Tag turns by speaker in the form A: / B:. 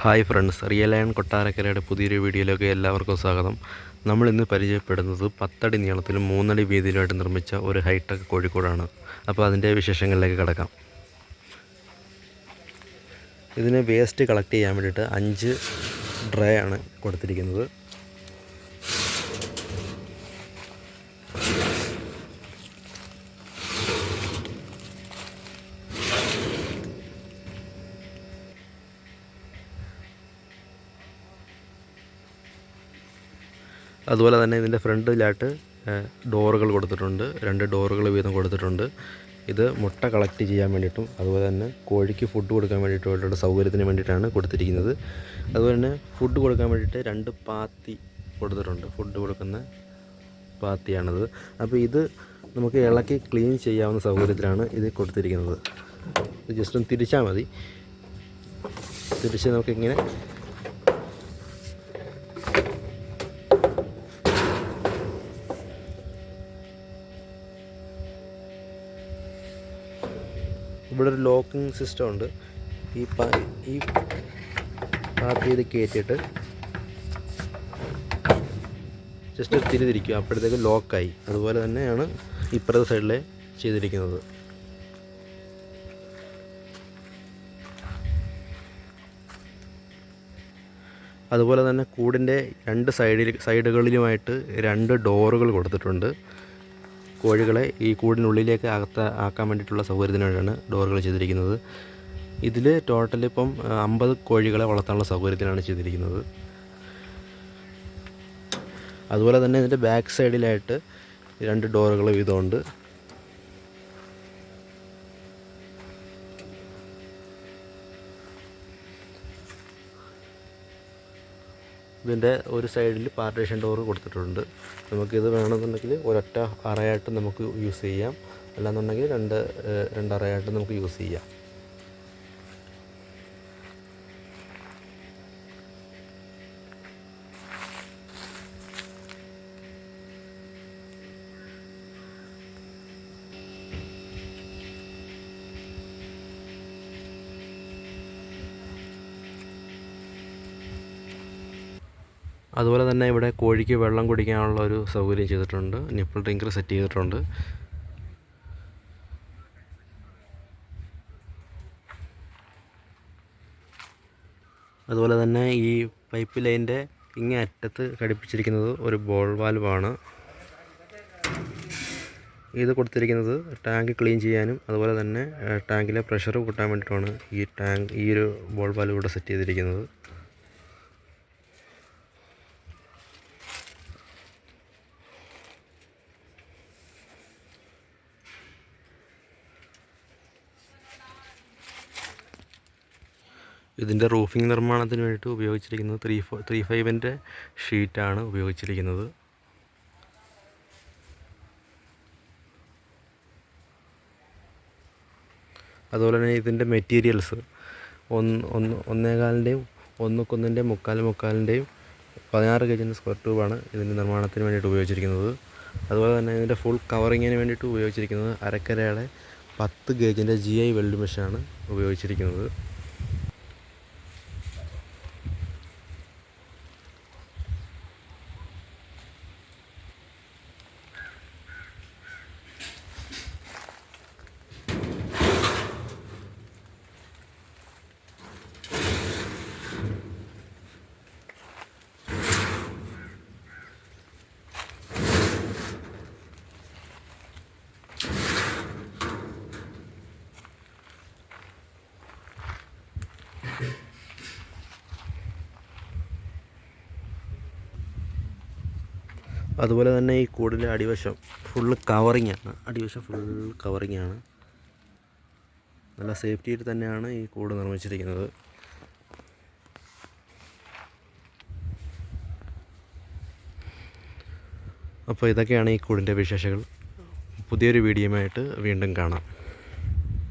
A: Hi friends real lion കൊട്ടാരക്കരയുടെ പുതിയൊരു വീഡിയോയിലേക്ക് എല്ലാവർക്കും സ്വാഗതം. നമ്മൾ ഇന്ന് പരിചയപ്പെടുന്നത് പത്തടി നീളത്തിലും മൂന്നടി വീതിയിലുമായിട്ട് നിർമ്മിച്ച ഒരു ഹൈടെക് കോഴിക്കോടാണ്. അപ്പോൾ അതിന്റെ വിശേഷങ്ങളിലേക്ക് കിടക്കാം. ഇതിന് വേസ്റ്റ് കളക്ട് ചെയ്യാൻ വേണ്ടിയിട്ട് അഞ്ച് ഡ്രേ ആണ് കൊടുത്തിരിക്കുന്നത്. അതുപോലെ തന്നെ ഇതിന്റെ ഫ്രണ്ടിലായിട്ട് ഡോറുകൾ കൊടുത്തിട്ടുണ്ട്. രണ്ട് ഡോറുകൾ വീതം കൊടുത്തിട്ടുണ്ട്. ഇത് മുട്ട കളക്ട് ചെയ്യാൻ വേണ്ടിയിട്ടും അതുപോലെ തന്നെ കോഴിക്ക് ഫുഡ് കൊടുക്കാൻ വേണ്ടിയിട്ടുള്ള സൗകര്യത്തിന് വേണ്ടിയിട്ടാണ് കൊടുത്തിരിക്കുന്നത്. അതുപോലെ തന്നെ ഫുഡ് കൊടുക്കാൻ വേണ്ടിയിട്ട് രണ്ട് പാത്തി കൊടുത്തിട്ടുണ്ട്. ഫുഡ് കൊടുക്കുന്ന പാത്തിയാണിത്. അപ്പോൾ ഇത് നമുക്ക് ഇളക്കി ക്ലീൻ ചെയ്യാവുന്ന സൗകര്യത്തിലാണ് ഇത് കൊടുത്തിരിക്കുന്നത്. ജസ്റ്റ് ഒന്ന് തിരിച്ചാൽ മതി. തിരിച്ച് നമുക്കിങ്ങനെ ഇവിടെ ഒരു ലോക്കിംഗ് സിസ്റ്റം ഉണ്ട്. ഈ ഈ പാത്ത് ചെയ്ത് കയറ്റിയിട്ട് ജസ്റ്റ് തിരിതിരിക്കും അപ്പോഴത്തേക്ക് ലോക്കായി അതുപോലെ തന്നെയാണ് ഇപ്പുറത്തെ സൈഡിലെ ചെയ്തിരിക്കുന്നത്. അതുപോലെ തന്നെ കൂടിന്റെ രണ്ട് സൈഡിൽ സൈഡുകളിലുമായിട്ട് രണ്ട് ഡോറുകൾ കൊടുത്തിട്ടുണ്ട്. കോഴികളെ ഈ കൂടിനുള്ളിലേക്ക് അകത്ത് ആക്കാൻ വേണ്ടിയിട്ടുള്ള സൗകര്യത്തിനാണ് ഡോറുകൾ ചെയ്തിരിക്കുന്നത്. ഇതിൽ ടോട്ടൽ ഇപ്പം അമ്പത് കോഴികളെ വളർത്താനുള്ള സൗകര്യത്തിനാണ് ചെയ്തിരിക്കുന്നത്. അതുപോലെ തന്നെ ഇതിന്റെ ബാക്ക് സൈഡിലായിട്ട് രണ്ട് ഡോറുകൾ വീതമുണ്ട് ഇതിന്റെ ഒരു സൈഡിൽ പാർട്ടീഷൻ ഡോർ കൊടുത്തിട്ടുണ്ട്. നമുക്കിത് വേണമെന്നുണ്ടെങ്കിൽ ഒരൊറ്റ അറയായിട്ട് നമുക്ക് യൂസ് ചെയ്യാം. അല്ലാന്നുണ്ടെങ്കിൽ രണ്ട് രണ്ട് അറയായിട്ട് നമുക്ക് യൂസ് ചെയ്യാം. അതുപോലെ തന്നെ ഇവിടെ കോഴിക്ക് വെള്ളം കുടിക്കാനുള്ള ഒരു സൗകര്യം ചെയ്തിട്ടുണ്ട്. നിപ്പിൾ ഡ്രിങ്കർ സെറ്റ് ചെയ്തിട്ടുണ്ട്. അതുപോലെ തന്നെ ഈ പൈപ്പ് ലൈന്റെ ഇങ്ങേ അറ്റത്ത് ഘടിപ്പിച്ചിരിക്കുന്നത് ഒരു ബോൾ വാൽവാണ്. ഇത് കൊടുത്തിരിക്കുന്നത് ടാങ്ക് ക്ലീൻ ചെയ്യാനും അതുപോലെ തന്നെ ടാങ്കിലെ പ്രഷർ കൂട്ടാൻ വേണ്ടിയിട്ടാണ് ഈ ടാങ്ക് ഈ ഒരു ബോൾ വാൽവ് ഇവിടെ സെറ്റ് ചെയ്തിരിക്കുന്നത്. ഇതിന്റെ റൂഫിംഗ് നിർമ്മാണത്തിന് വേണ്ടിയിട്ട് ഉപയോഗിച്ചിരിക്കുന്നത് ത്രീ ഫോ ത്രീ ഫൈവിന്റെ ഷീറ്റാണ് ഉപയോഗിച്ചിരിക്കുന്നത്. അതുപോലെ തന്നെ ഇതിന്റെ മെറ്റീരിയൽസ് ഒന്ന് ഒന്ന് ഒന്നേകാലിന്റെയും ഒന്നുക്കൊന്നിന്റെയും മുക്കാൽ മുക്കാലിന്റെയും പതിനാറ് ഗേജിന്റെ സ്ക്വയർ ട്യൂബാണ് ഇതിന്റെ നിർമ്മാണത്തിന് വേണ്ടിയിട്ട് ഉപയോഗിച്ചിരിക്കുന്നത്. അതുപോലെ തന്നെ ഇതിന്റെ ഫുൾ കവറിങ്ങിന് വേണ്ടിയിട്ട് ഉപയോഗിച്ചിരിക്കുന്നത് അരക്കരയുടെ പത്ത് ഗേജിന്റെ ജി ഐ വെൽഡ് മെഷീനാണ് ഉപയോഗിച്ചിരിക്കുന്നത്. അതുപോലെ തന്നെ ഈ കൂടിന്റെ അടിവശം ഫുള്ള് കവറിങ് ആണ്. അടിവശം ഫുൾ കവറിങ് ആണ്. നല്ല സേഫ്റ്റിയിൽ തന്നെയാണ് ഈ കൂട് നിർമ്മിച്ചിരിക്കുന്നത്. അപ്പോൾ ഇതൊക്കെയാണ് ഈ കൂടിന്റെ വിശേഷങ്ങൾ. പുതിയൊരു വീഡിയോയുമായിട്ട് വീണ്ടും കാണാം.